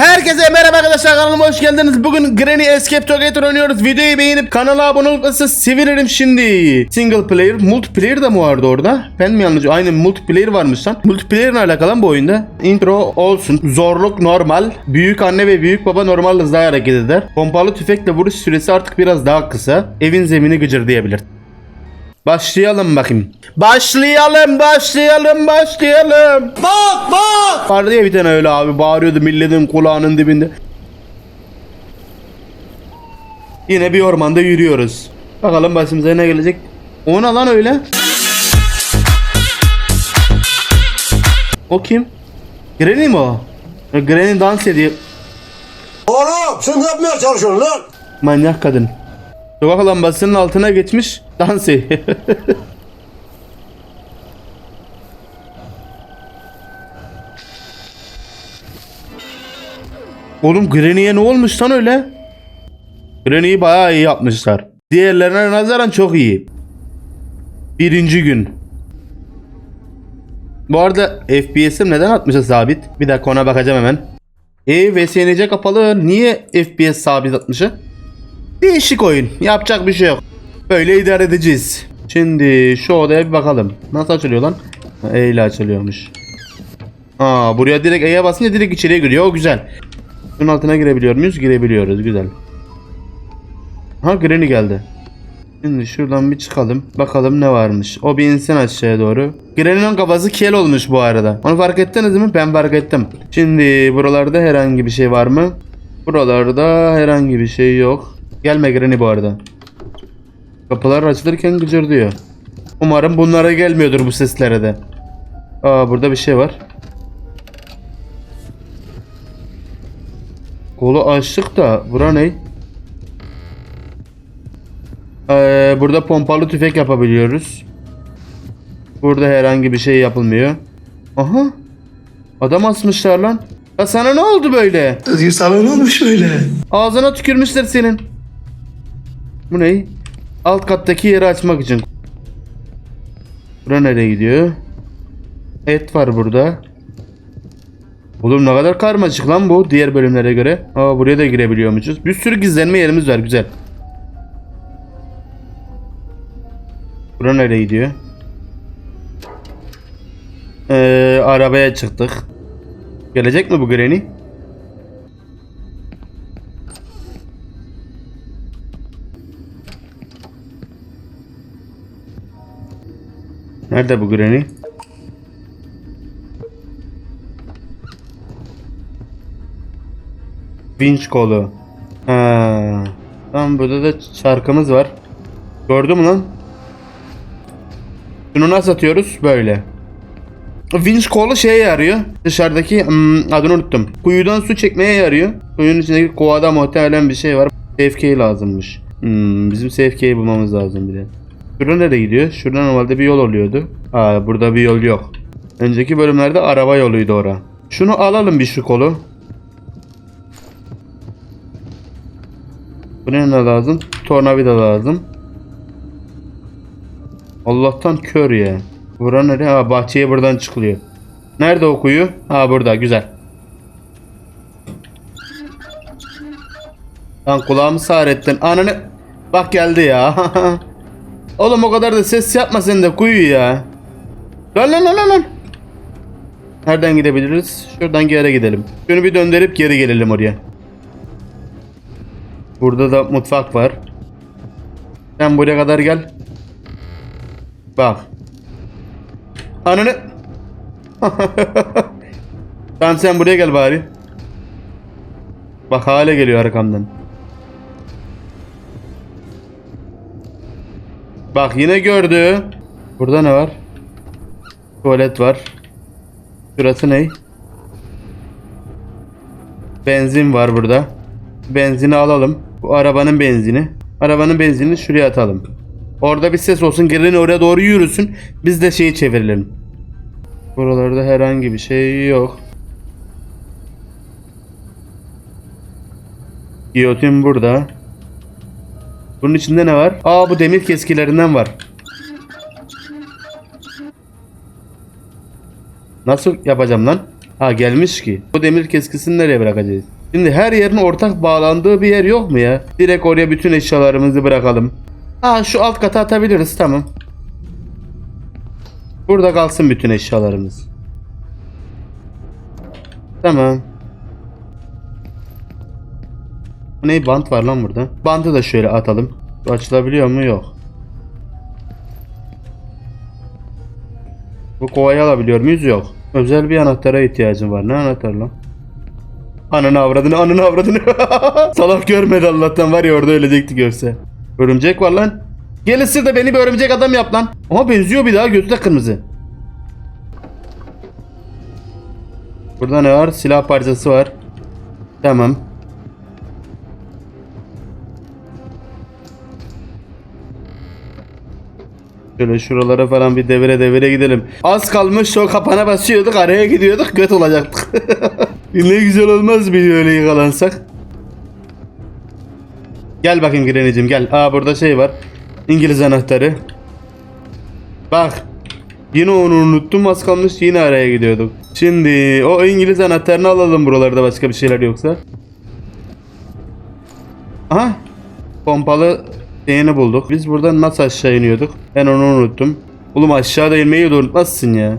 Herkese merhaba arkadaşlar kanalıma hoş geldiniz. Bugün Granny Escape Together oynuyoruz. Videoyu beğenip kanala abone olursa sevinirim şimdi. Single player, multiplayer da mı vardı orada? Ben mi yanlış? Aynen multiplayer varmış lan. Multiplayer ile alakalı bu oyunda? Intro olsun. Zorluk normal. Büyük anne ve büyük baba normal hızla hareket eder. Pompalı tüfekle vuruş süresi artık biraz daha kısa. Evin zemini gıcırdayabilir. Başlayalım bakayım. Başlayalım, başlayalım, başlayalım. Bak, bak. Vardı ya bir tane öyle abi bağırıyordu milletin kulağının dibinde. Yine bir ormanda yürüyoruz. Bakalım başımıza ne gelecek. O ne lan öyle? O kim? Granny mi o? Ya Granny dans ediyor. Oğlum sen ne yapmaya çalışıyorsun lan? Manyak kadın. Sokak lambasının altına geçmiş dans ediyor. Oğlum Granny'e ne olmuş lan öyle? Granny'yi bayağı iyi yapmışlar. Diğerlerine nazaran çok iyi. Birinci gün. Bu arada FPS'im neden 60'a sabit? Bir dakika ona bakacağım hemen. E VSNC kapalı. Niye FPS sabit 60'a? Değişik oyun. Yapacak bir şey yok. Böyle idare edeceğiz. Şimdi şu odaya bir bakalım. Nasıl açılıyor lan? E ile açılıyormuş. Aa buraya direkt E'ye basınca direkt içeriye giriyor. O güzel. Bunun altına girebiliyor muyuz? Girebiliyoruz. Güzel. Ha Granny geldi. Şimdi şuradan bir çıkalım. Bakalım ne varmış. O bir insin aşağıya doğru. Granny'nin kafası kel olmuş bu arada. Onu fark ettiniz mi? Ben fark ettim. Şimdi buralarda herhangi bir şey var mı? Buralarda herhangi bir şey yok. Gelme Granny bu arada. Kapılar açılırken gıcırdıyor. Umarım bunlara gelmiyordur bu seslere de. Aa burada bir şey var. Kolu açtık da bura ne? Ee, burada pompalı tüfek yapabiliyoruz. Burada herhangi bir şey yapılmıyor. Aha. Adam asmışlar lan. Ya sana ne oldu böyle? Sana ne olmuş böyle? Ağzına tükürmüşler senin. Bu ne? Alt kattaki yeri açmak için. Bura nereye gidiyor? Et var burada. Oğlum ne kadar karmaşık lan bu diğer bölümlere göre. Aa buraya da girebiliyormuşuz. Bir sürü gizlenme yerimiz var güzel. Bura nereye gidiyor? Ee, arabaya çıktık. Gelecek mi bu Granny? Nerede bu Granny? Vinç kolu. Ha. Tamam burada da şarkımız var. Gördün mü lan? Şunu nasıl atıyoruz? Böyle. Vinç kolu şeye yarıyor. Dışarıdaki hmm, adını unuttum. Kuyudan su çekmeye yarıyor. Kuyunun içindeki kovada muhtemelen bir şey var. Safe lazımmış. Hmm, bizim safe bulmamız lazım bir de. Şuradan nereye gidiyor? Şuradan normalde bir yol oluyordu. Aa burada bir yol yok. Önceki bölümlerde araba yoluydu ora. Şunu alalım bir şu kolu. Bu ne lazım? Tornavida lazım. Allah'tan kör ya. Bura nereye? Ha bahçeye buradan çıkılıyor. Nerede o kuyu? Ha burada güzel. Lan kulağımı sağır ettin. Ananı... Bak geldi ya. Oğlum o kadar da ses yapma sen de kuyu ya. Lan lan lan lan. Nereden gidebiliriz? Şuradan geri gidelim. Şunu bir döndürüp geri gelelim oraya. Burada da mutfak var. Sen buraya kadar gel. Bak. Ananı. tamam sen buraya gel bari. Bak hala geliyor arkamdan. Bak yine gördü. Burada ne var? Tuvalet var. Şurası ne? Benzin var burada. Benzini alalım. Bu arabanın benzini. Arabanın benzinini şuraya atalım. Orada bir ses olsun. Gelin oraya doğru yürüsün. Biz de şeyi çevirelim. Buralarda herhangi bir şey yok. Giyotin burada. Bunun içinde ne var? Aa bu demir keskilerinden var. Nasıl yapacağım lan? Ha gelmiş ki. Bu demir keskisini nereye bırakacağız? Şimdi her yerin ortak bağlandığı bir yer yok mu ya? Direkt oraya bütün eşyalarımızı bırakalım. Ha şu alt kata atabiliriz tamam. Burada kalsın bütün eşyalarımız. Tamam. Ne bant var lan burada? Bantı da şöyle atalım. Açılabiliyor mu? Yok. Bu kovayı alabiliyor muyuz? Yok. Özel bir anahtara ihtiyacım var. Ne anahtar lan? Ananı avradını ananı avradını. Salak görmedi Allah'tan var ya orada ölecekti görse. Örümcek var lan. Gel ısır da beni bir örümcek adam yap lan. Ama benziyor bir daha gözü de kırmızı. Burada ne var? Silah parçası var. Tamam. Şöyle şuralara falan bir devire devire gidelim. Az kalmış o kapana basıyorduk araya gidiyorduk göt olacaktık. ne güzel olmaz mı öyle yakalansak? Gel bakayım Granny'cim gel. Aa burada şey var. İngiliz anahtarı. Bak. Yine onu unuttum az kalmış yine araya gidiyorduk. Şimdi o İngiliz anahtarını alalım buralarda başka bir şeyler yoksa. Aha. Pompalı şeyini bulduk. Biz buradan nasıl aşağı iniyorduk? Ben onu unuttum. Oğlum aşağıda inmeyi de unutmazsın ya.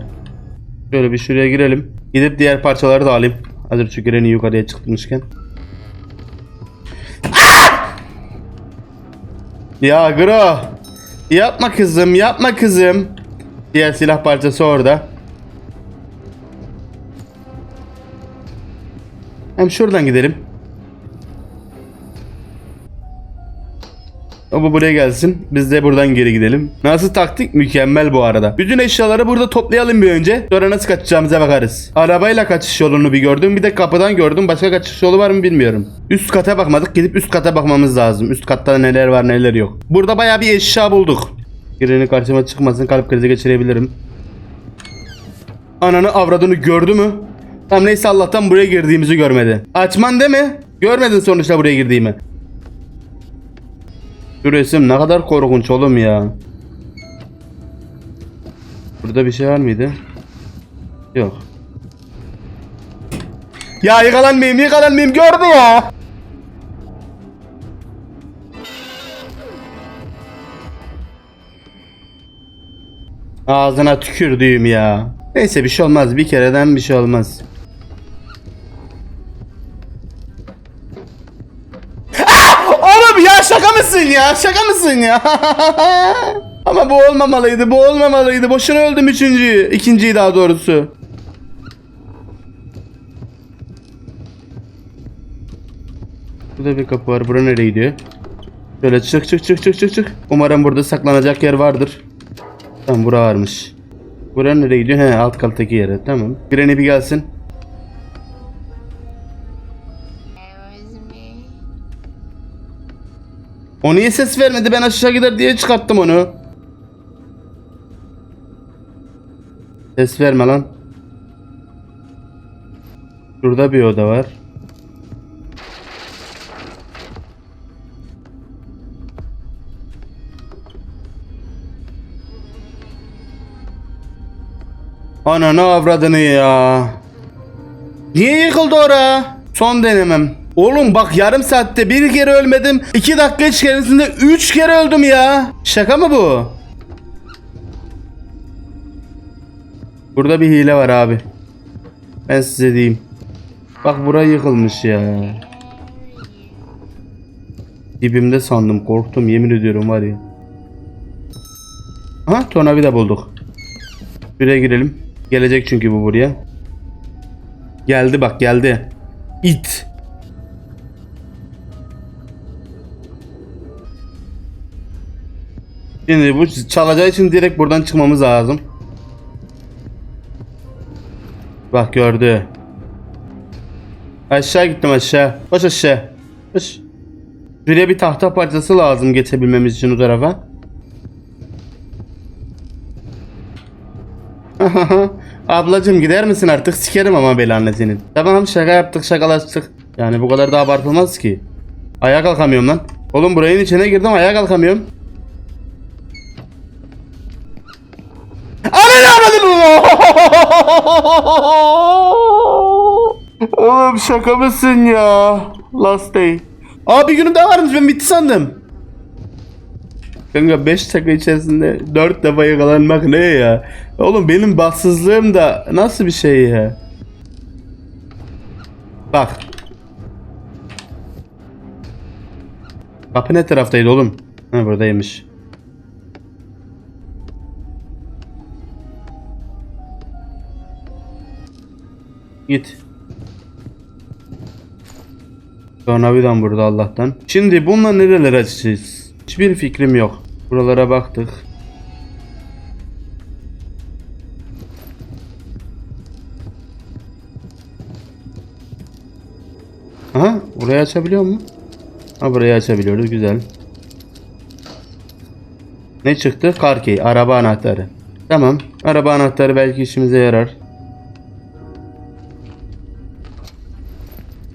Şöyle bir şuraya girelim. Gidip diğer parçaları da alayım. Hazır şu Granny yukarıya çıkmışken. Ya Gro. Yapma kızım yapma kızım. Diğer silah parçası orada. Hem şuradan gidelim. O bu buraya gelsin. Biz de buradan geri gidelim. Nasıl taktik? Mükemmel bu arada. Bütün eşyaları burada toplayalım bir önce. Sonra nasıl kaçacağımıza bakarız. Arabayla kaçış yolunu bir gördüm. Bir de kapıdan gördüm. Başka kaçış yolu var mı bilmiyorum. Üst kata bakmadık. Gidip üst kata bakmamız lazım. Üst katta neler var neler yok. Burada bayağı bir eşya bulduk. Birinin karşıma çıkmasın. Kalp krizi geçirebilirim. Ananı avradını gördü mü? Tamam neyse Allah'tan buraya girdiğimizi görmedi. Açman değil mi? Görmedin sonuçta buraya girdiğimi. Şu resim ne kadar korkunç oğlum ya. Burada bir şey var mıydı? Yok. Ya yakalanmayayım yakalanmayayım gördü ya. Ağzına tükürdüğüm ya. Neyse bir şey olmaz bir kereden bir şey olmaz. Ya? Şaka mısın ya? Ama bu olmamalıydı. Bu olmamalıydı. Boşuna öldüm üçüncüyü. ikinciyi daha doğrusu. Burada bir kapı var. Bura nereye gidiyor? Şöyle çık çık çık çık çık çık. Umarım burada saklanacak yer vardır. Tamam bura varmış. Bura nereye gidiyor? He alt kattaki yere. Tamam. Granny bir gelsin. O niye ses vermedi? Ben aşağı gider diye çıkarttım onu. Ses verme lan. Şurada bir oda var. Ananı avradını ya. Niye yıkıldı ora? Son denemem. Oğlum bak yarım saatte bir kere ölmedim. iki dakika içerisinde üç kere öldüm ya. Şaka mı bu? Burada bir hile var abi. Ben size diyeyim. Bak bura yıkılmış ya. Dibimde sandım korktum yemin ediyorum var ya. Aha tornavida bulduk. Buraya girelim. Gelecek çünkü bu buraya. Geldi bak geldi. İt. Şimdi bu çalacağı için direkt buradan çıkmamız lazım. Bak gördü. Aşağı gittim aşağı. Koş aşağı. Koş. Şuraya bir tahta parçası lazım geçebilmemiz için o tarafa. Ablacım gider misin artık? Sikerim ama belanı senin. Tamam şaka yaptık şakalaştık. Yani bu kadar da abartılmaz ki. Ayağa kalkamıyorum lan. Oğlum burayın içine girdim ayağa kalkamıyorum. Ananı avradım. Oğlum şaka mısın ya? Last day. Aa bir günüm daha varmış ben bitti sandım. Kanka 5 dakika içerisinde 4 defa yakalanmak ne ya? Oğlum benim bahtsızlığım da nasıl bir şey ya? Bak. Kapı ne taraftaydı oğlum? Ha buradaymış. Git. Tornavidan burada Allah'tan. Şimdi bununla nereler açacağız? Hiçbir fikrim yok. Buralara baktık. Aha burayı açabiliyor mu? Ha burayı açabiliyoruz güzel. Ne çıktı? Car key, araba anahtarı. Tamam. Araba anahtarı belki işimize yarar.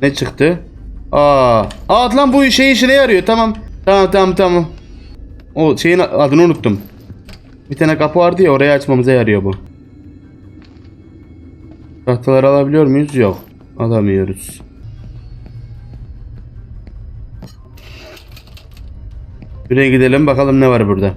Ne çıktı? Aa, aa lan bu şey işine yarıyor. Tamam. Tamam tamam tamam. O şeyin adını unuttum. Bir tane kapı vardı ya orayı açmamıza yarıyor bu. Tahtaları alabiliyor muyuz? Yok. Alamıyoruz. Buraya gidelim bakalım ne var burada.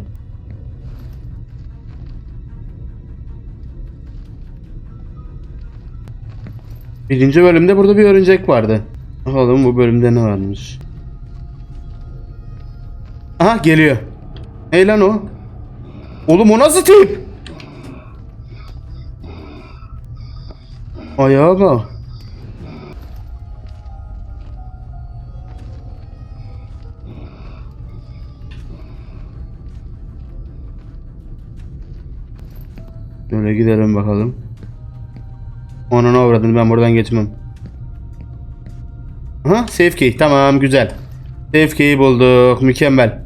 Birinci bölümde burada bir örümcek vardı. Bakalım bu bölümde ne varmış. Aha geliyor. Ey lan o. Oğlum o nasıl tip? Ayağa bak. Şöyle gidelim bakalım. Onun avradını ben buradan geçmem. Aha safe key tamam güzel. Safe key'i bulduk mükemmel.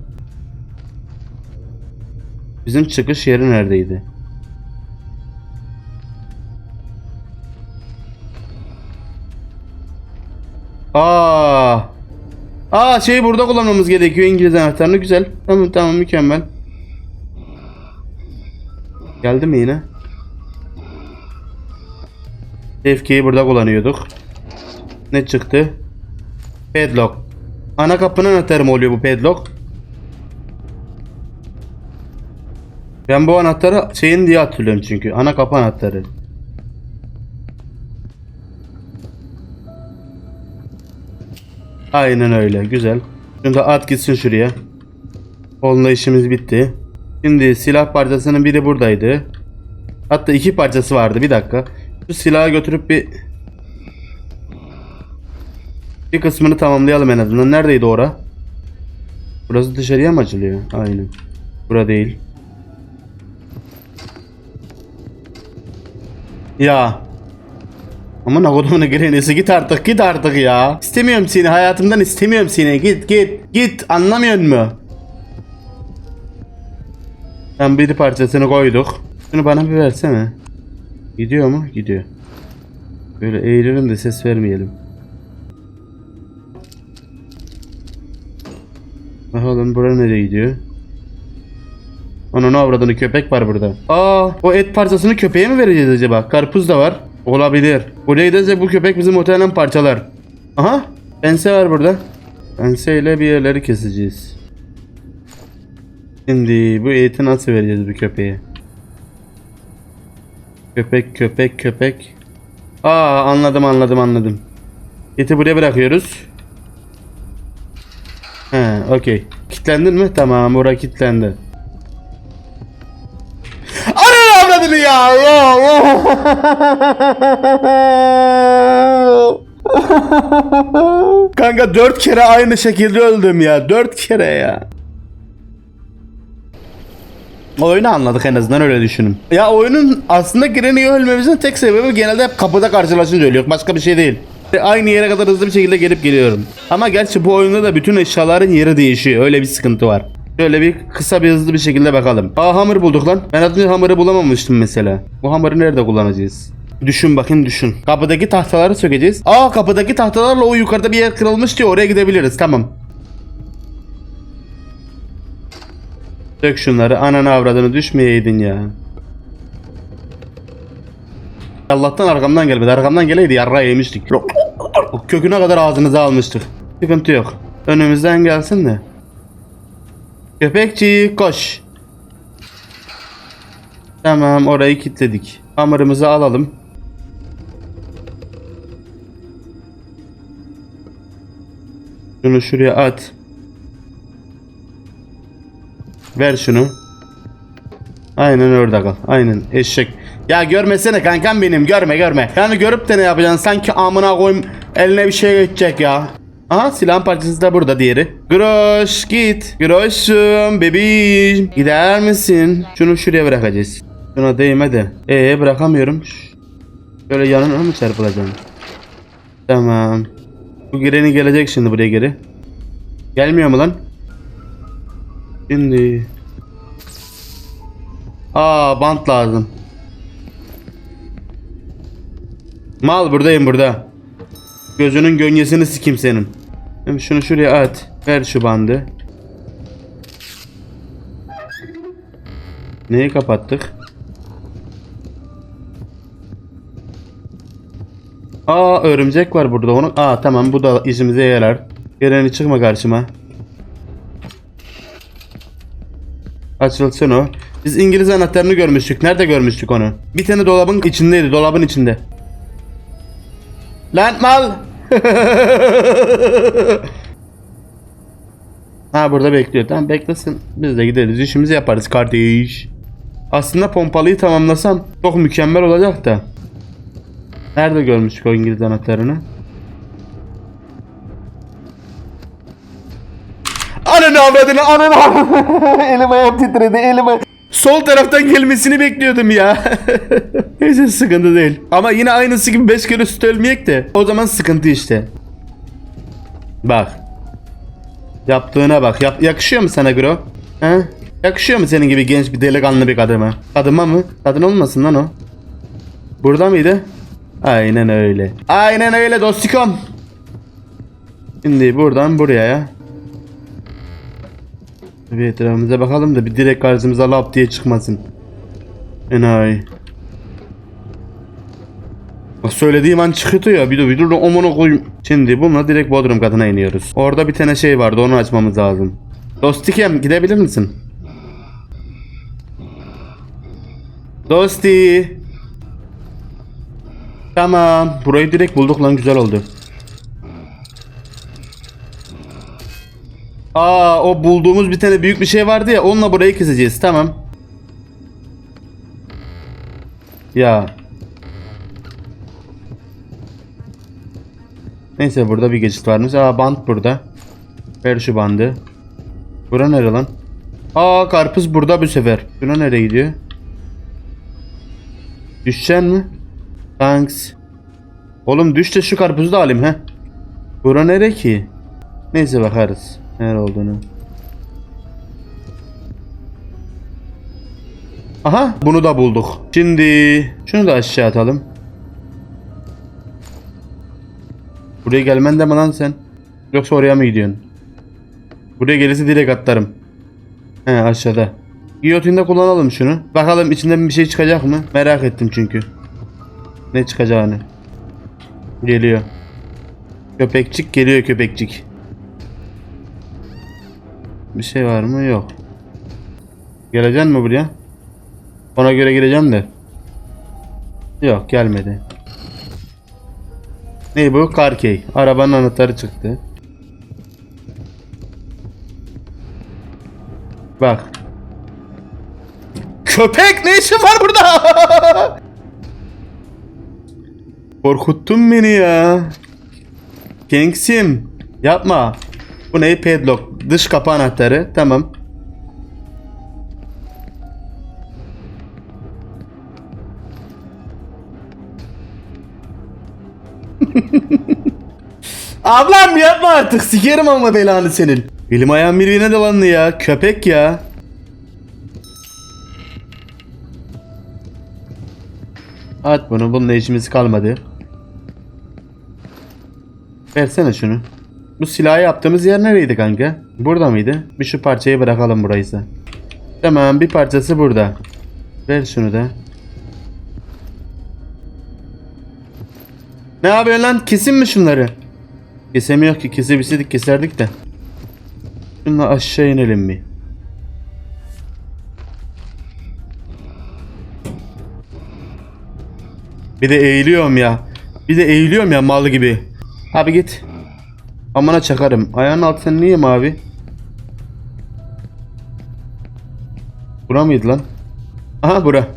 Bizim çıkış yeri neredeydi? Aa. Aa şeyi burada kullanmamız gerekiyor İngiliz anahtarını güzel. Tamam tamam mükemmel. Geldi mi yine? Tevkiyi burada kullanıyorduk. Ne çıktı? Padlock. Ana kapının anahtarı mı oluyor bu padlock? Ben bu anahtarı şeyin diye hatırlıyorum çünkü. Ana kapı anahtarı. Aynen öyle. Güzel. Da at gitsin şuraya. Onunla işimiz bitti. Şimdi silah parçasının biri buradaydı. Hatta iki parçası vardı. Bir dakika. Şu silahı götürüp bir bir kısmını tamamlayalım en azından. Neredeydi ora? Burası dışarıya mı açılıyor? Aynen. Bura değil. Ya. Ama nakodumun girenesi git artık git artık ya. İstemiyorum seni hayatımdan istemiyorum seni git git git anlamıyor mu? Ben bir parçasını koyduk. Şunu bana bir versene. Gidiyor mu? Gidiyor. Böyle eğilelim de ses vermeyelim. Bakalım bura nereye gidiyor? Onun avradını köpek var burada. Aa, o et parçasını köpeğe mi vereceğiz acaba? Karpuz da var. Olabilir. Buraya gidince bu köpek bizi muhtemelen parçalar. Aha, pense var burada. Penseyle bir yerleri keseceğiz. Şimdi bu eti nasıl vereceğiz bu köpeğe? Köpek köpek köpek. Aa anladım anladım anladım. Eti buraya bırakıyoruz. He okey. Kitlendin mi? Tamam bura kilitlendi. Ananı avradını ya! ya, ya. Kanka dört kere aynı şekilde öldüm ya. Dört kere ya. Oyunu anladık en azından öyle düşünün. Ya oyunun aslında Granny'yi ölmemizin tek sebebi genelde hep kapıda karşılaşınca ölüyor. Başka bir şey değil. Ve Aynı yere kadar hızlı bir şekilde gelip geliyorum. Ama gerçi bu oyunda da bütün eşyaların yeri değişiyor. Öyle bir sıkıntı var. Şöyle bir kısa bir hızlı bir şekilde bakalım. Aa hamur bulduk lan. Ben az önce hamuru bulamamıştım mesela. Bu hamuru nerede kullanacağız? Düşün bakın düşün. Kapıdaki tahtaları sökeceğiz. Aa kapıdaki tahtalarla o yukarıda bir yer kırılmış diye oraya gidebiliriz. Tamam. Sök şunları. Ananı avradını düşmeyeydin ya. Allah'tan arkamdan gelmedi. Arkamdan geleydi yarra yemiştik. Köküne kadar ağzımıza almıştık. Sıkıntı yok. Önümüzden gelsin de. Köpekçi koş. Tamam orayı kilitledik. Hamurumuzu alalım. Şunu şuraya at. Ver şunu. Aynen orada kal. Aynen eşek. Ya görmesene kankam benim görme görme. Yani görüp de ne yapacaksın sanki amına koyayım eline bir şey geçecek ya. Aha silahın parçası da burada diğeri. Groş git. Groşum bebeğim. Gider misin? Şunu şuraya bırakacağız. Şuna değme de. Ee bırakamıyorum. Şöyle yanına mı çarpılacağım? Tamam. Bu gireni gelecek şimdi buraya geri. Gelmiyor mu lan? Şimdi. Aa bant lazım. Mal buradayım burada. Gözünün gölgesini sikim senin. Şimdi şunu şuraya at. Ver şu bandı. Neyi kapattık? Aa örümcek var burada onu. Aa tamam bu da işimize yarar. Geleni çıkma karşıma. Açılsın o. Biz İngiliz anahtarını görmüştük. Nerede görmüştük onu? Bir tane dolabın içindeydi. Dolabın içinde. Lan mal. ha burada bekliyor. Tamam beklesin. Biz de gideriz. İşimizi yaparız kardeş. Aslında pompalıyı tamamlasam çok mükemmel olacak da. Nerede görmüştük o İngiliz anahtarını? Ananı avradını ananı elim ayağım titredi elim ayağım. Sol taraftan gelmesini bekliyordum ya. Neyse sıkıntı değil. Ama yine aynısı gibi 5 kere süt ölmeyek de. O zaman sıkıntı işte. Bak. Yaptığına bak. Yap yakışıyor mu sana Gro? He? Yakışıyor mu senin gibi genç bir delikanlı bir kadına? Kadıma mı? Kadın olmasın lan o. Burada mıydı? Aynen öyle. Aynen öyle dostikom. Şimdi buradan buraya ya. Bir etrafımıza bakalım da bir direkt karşımıza lap diye çıkmasın. Enayi. Bak söylediğim an çıkıyordu ya bir de bir dur omunu koyayım. Şimdi bununla direkt Bodrum katına iniyoruz. Orada bir tane şey vardı onu açmamız lazım. Dostikem gidebilir misin? Dosti. Tamam. Burayı direkt bulduk lan güzel oldu. Aa o bulduğumuz bir tane büyük bir şey vardı ya onunla burayı keseceğiz tamam. Ya. Neyse burada bir geçit varmış. Aa bant burada. Ver şu bandı. Bura nere lan? Aa karpuz burada bu sefer. Buna nereye gidiyor? Düşeceksin mi? Thanks. Oğlum düş de şu karpuzu da alayım he. Bura nere ki? Neyse bakarız. Nere olduğunu. Aha bunu da bulduk. Şimdi şunu da aşağı atalım. Buraya gelmen de mi lan sen? Yoksa oraya mı gidiyorsun? Buraya gelirse direkt atlarım. He aşağıda. Giyotinde kullanalım şunu. Bakalım içinden bir şey çıkacak mı? Merak ettim çünkü. Ne çıkacağını. Geliyor. Köpekçik geliyor köpekçik. Bir şey var mı? Yok. Geleceksin mi buraya? Ona göre geleceğim de. Yok gelmedi. Ne bu? Karkey. Arabanın anahtarı çıktı. Bak. Köpek ne işin var burada? Korkuttun beni ya. Gangsim. Yapma. Bu ne? Padlock. Dış kapı anahtarı. Tamam. Ablam yapma artık. Sikerim ama belanı senin. Elim ayağım birbirine dolandı ya. Köpek ya. At bunu. Bununla işimiz kalmadı. Versene şunu. Bu silahı yaptığımız yer nereydi kanka? Burada mıydı? Bir şu parçayı bırakalım burayısa. Tamam bir parçası burada. Ver şunu da. Ne yapıyorsun lan? Kesin mi şunları? Kesemiyor ki. Kesebilseydik keserdik de. Şunla aşağı inelim mi? Bir de eğiliyorum ya. Bir de eğiliyorum ya mal gibi. Abi git. Amına çakarım. Ayağın altın niye mavi? Bura mıydı lan? Aha bura.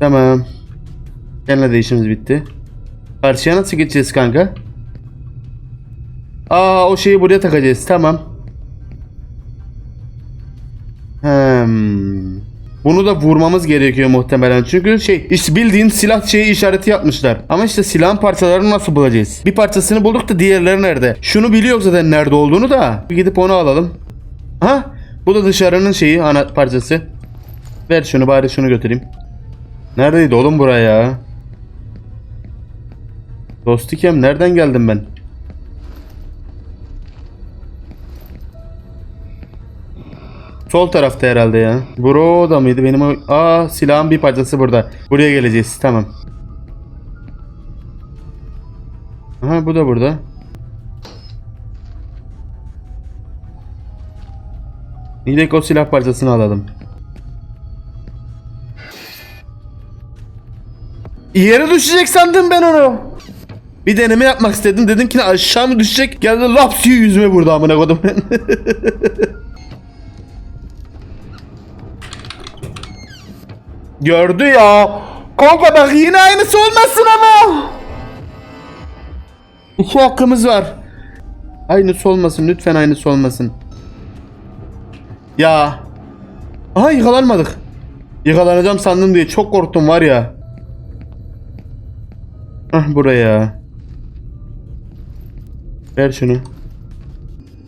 Tamam. Seninle de işimiz bitti. Karşıya nasıl geçeceğiz kanka? Aa o şeyi buraya takacağız. Tamam. Hmm. Bunu da vurmamız gerekiyor muhtemelen. Çünkü şey işte bildiğin silah şeyi işareti yapmışlar. Ama işte silahın parçalarını nasıl bulacağız? Bir parçasını bulduk da diğerleri nerede? Şunu biliyor zaten nerede olduğunu da. Bir gidip onu alalım. Ha? Bu da dışarının şeyi ana parçası. Ver şunu bari şunu götüreyim. Neredeydi oğlum buraya? Dostikem nereden geldim ben? Sol tarafta herhalde ya. Bro da mıydı benim o... Aa silahın bir parçası burada. Buraya geleceğiz tamam. Aha bu da burada. Gidek o silah parçasını alalım. Yere düşecek sandım ben onu. Bir deneme yapmak istedim. Dedim ki aşağı mı düşecek? Geldi laps yüzüme vurdu amına kodum. Gördü ya. Kanka bak yine aynısı olmasın ama. İki hakkımız var. Aynısı olmasın lütfen aynısı olmasın. Ya. Aha yakalanmadık. Yakalanacağım sandım diye çok korktum var ya. Ah buraya. Ver şunu.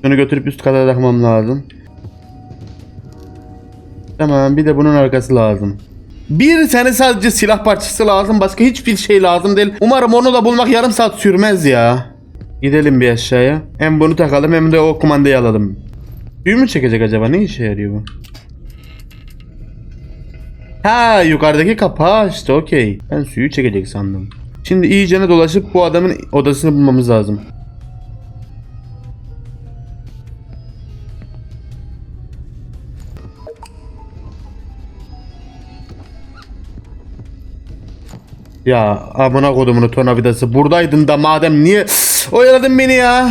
Şunu götürüp üst kata takmam lazım. Tamam bir de bunun arkası lazım. Bir tane sadece silah parçası lazım. Başka hiçbir şey lazım değil. Umarım onu da bulmak yarım saat sürmez ya. Gidelim bir aşağıya. Hem bunu takalım hem de o kumandayı alalım. Suyu mu çekecek acaba? Ne işe yarıyor bu? Ha yukarıdaki kapağı işte okey. Ben suyu çekecek sandım. Şimdi iyicene dolaşıp bu adamın odasını bulmamız lazım. Ya amına kodumun tornavidası buradaydın da madem niye oyaladın beni ya?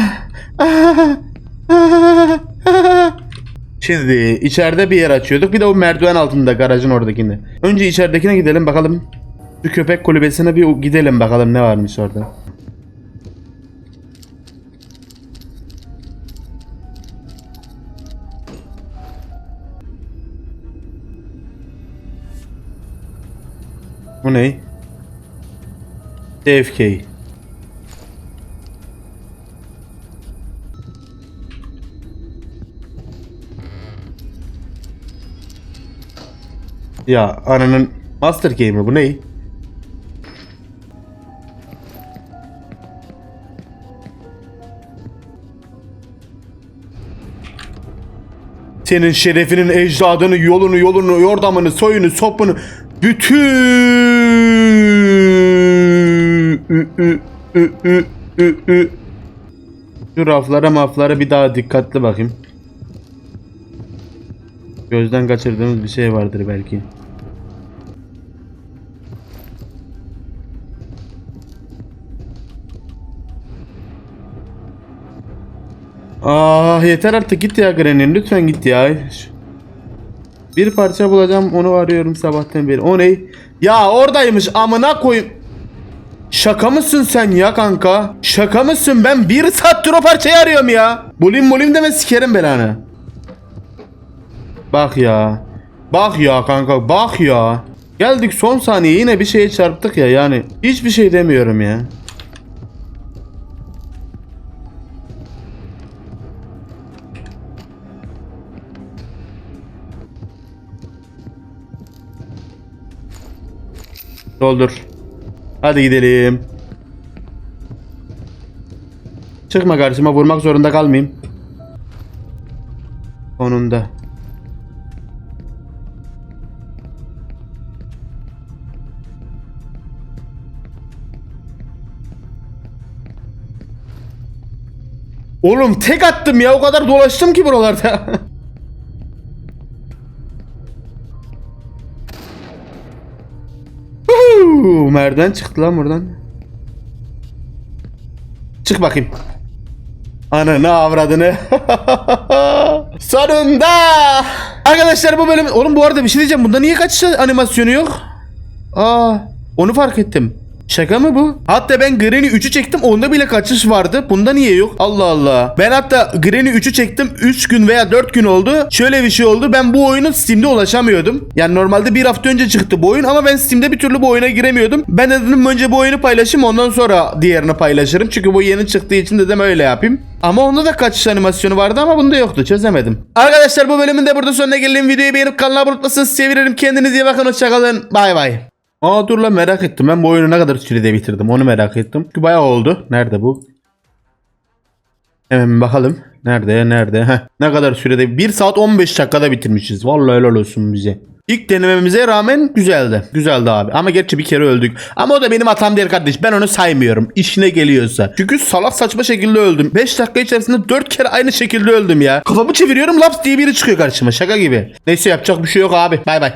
Şimdi içeride bir yer açıyorduk. Bir de o merdiven altında garajın oradakinde. Önce içeridekine gidelim bakalım. Şu köpek kulübesine bir gidelim bakalım ne varmış orada. Bu ne? AFK. Ya ananın Master Game'i bu ne? Senin şerefinin ecdadını, yolunu, yolunu, yordamını, soyunu, sopunu, bütün ü, ü, ü, ü, ü. Şu raflara maflara bir daha dikkatli bakayım. Gözden kaçırdığımız bir şey vardır belki. Ah yeter artık git ya Granny lütfen git ya. Bir parça bulacağım onu arıyorum sabahtan beri. O ne? Ya oradaymış amına koyayım. Şaka mısın sen ya kanka? Şaka mısın? Ben bir saattir o parçayı arıyorum ya. Bulim bulim deme sikerim belanı. Bak ya. Bak ya kanka bak ya. Geldik son saniye yine bir şeye çarptık ya yani. Hiçbir şey demiyorum ya. Doldur. Hadi gidelim. Çıkma karşıma vurmak zorunda kalmayayım. Sonunda. Oğlum tek attım ya o kadar dolaştım ki buralarda. Merdiven çıktı lan buradan. Çık bakayım. Ananı avradını. Sonunda. Arkadaşlar bu bölüm... Oğlum bu arada bir şey diyeceğim. Bunda niye kaçış animasyonu yok? Aa, onu fark ettim. Şaka mı bu? Hatta ben Granny 3'ü çektim onda bile kaçış vardı. Bunda niye yok? Allah Allah. Ben hatta Granny 3'ü çektim 3 gün veya 4 gün oldu. Şöyle bir şey oldu. Ben bu oyunu Steam'de ulaşamıyordum. Yani normalde bir hafta önce çıktı bu oyun ama ben Steam'de bir türlü bu oyuna giremiyordum. Ben de dedim önce bu oyunu paylaşayım ondan sonra diğerini paylaşırım. Çünkü bu yeni çıktığı için dedim öyle yapayım. Ama onda da kaçış animasyonu vardı ama bunda yoktu. Çözemedim. Arkadaşlar bu bölümün de burada sonuna gelelim. Videoyu beğenip kanala abone olmayı sevinirim. Kendinize iyi bakın. Hoşçakalın. Bay bay. Aa dur lan merak ettim. Ben bu oyunu ne kadar sürede bitirdim onu merak ettim. Çünkü bayağı oldu. Nerede bu? Hemen bakalım. Nerede nerede? Heh. Ne kadar sürede? 1 saat 15 dakikada bitirmişiz. Vallahi helal olsun bize. İlk denememize rağmen güzeldi. Güzeldi abi. Ama gerçi bir kere öldük. Ama o da benim hatam değil kardeş. Ben onu saymıyorum. İşine geliyorsa. Çünkü salak saçma şekilde öldüm. 5 dakika içerisinde 4 kere aynı şekilde öldüm ya. Kafamı çeviriyorum laps diye biri çıkıyor karşıma. Şaka gibi. Neyse yapacak bir şey yok abi. Bay bay.